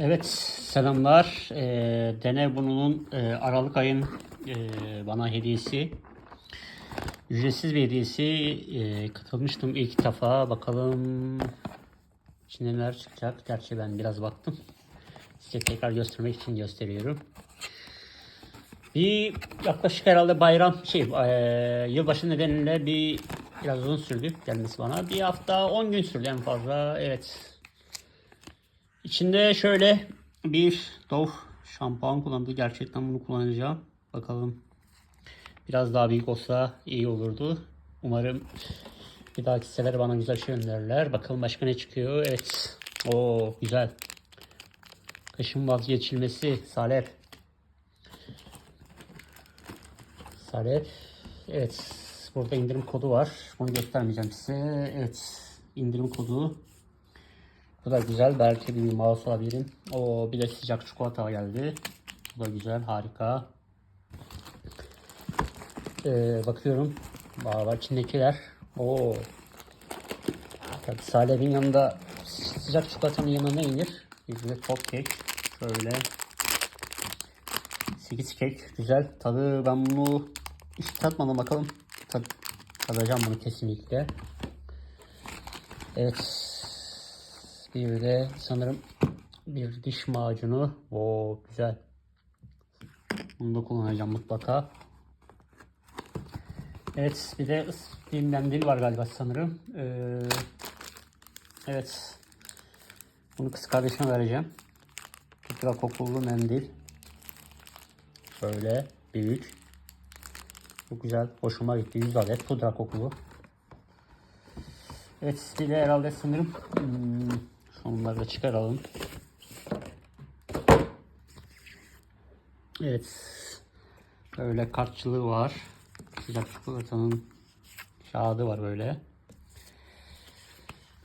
Evet, selamlar. Ee, Dene bunun e, Aralık ayın e, bana hediyesi. Ücretsiz bir hediyesi. E, katılmıştım ilk defa. Bakalım içinde neler çıkacak. Gerçi ben biraz baktım. Size tekrar göstermek için gösteriyorum. Bir yaklaşık herhalde bayram şey e, yılbaşı nedeniyle bir biraz uzun sürdü gelmesi bana. Bir hafta 10 gün sürdü en fazla. Evet. İçinde şöyle bir Dove şampuan kullandı. Gerçekten bunu kullanacağım. Bakalım. Biraz daha büyük olsa iyi olurdu. Umarım bir dahaki sefer bana güzel şey gönderirler. Bakalım başka ne çıkıyor. Evet. Oo güzel. Kışın vazgeçilmesi. Salep. Salep. Evet. Burada indirim kodu var. Bunu göstermeyeceğim size. Evet. indirim kodu. Bu da güzel. Belki bir mouse alabilirim. O bir de sıcak çikolata geldi. Bu da güzel. Harika. Ee, bakıyorum. Var içindekiler. Oo. Tabii salepin yanında sıcak çikolatanın yanına ne yenir? Bir de top cake. Şöyle. 8 kek. Güzel. Tadı ben bunu hiç tatmadım bakalım. Tad, tadacağım bunu kesinlikle. Evet. Bir de sanırım bir diş macunu. Oo güzel. Bunu da kullanacağım mutlaka. Evet bir de mendil var galiba sanırım. Ee, evet. Bunu kız kardeşime vereceğim. Pudra kokulu mendil. Şöyle büyük. Çok güzel. Hoşuma gitti. 100 adet pudra kokulu. Evet bir de herhalde sanırım hmm, da çıkaralım. Evet. Böyle kartçılığı var. Sıcak çikolatanın kağıdı var böyle.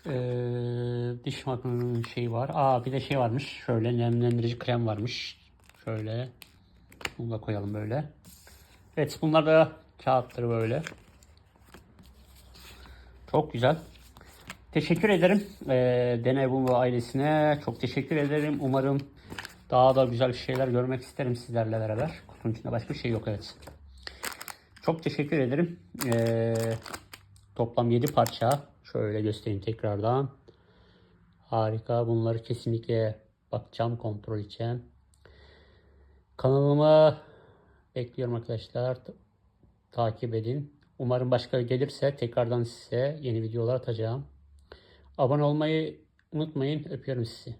Ee, diş makinenin şeyi var. Aa bir de şey varmış. Şöyle nemlendirici krem varmış. Şöyle. Bunu da koyalım böyle. Evet bunlar da kağıtları böyle. Çok güzel. Teşekkür ederim ee, Deney Bungo ailesine. Çok teşekkür ederim. Umarım daha da güzel şeyler görmek isterim sizlerle beraber. Kutunun içinde başka bir şey yok evet. Çok teşekkür ederim. Ee, toplam 7 parça. Şöyle göstereyim tekrardan. Harika. Bunları kesinlikle bakacağım, kontrol edeceğim. Kanalıma bekliyorum arkadaşlar. Ta- takip edin. Umarım başka gelirse tekrardan size yeni videolar atacağım. Abone olmayı unutmayın. Öpüyorum sizi.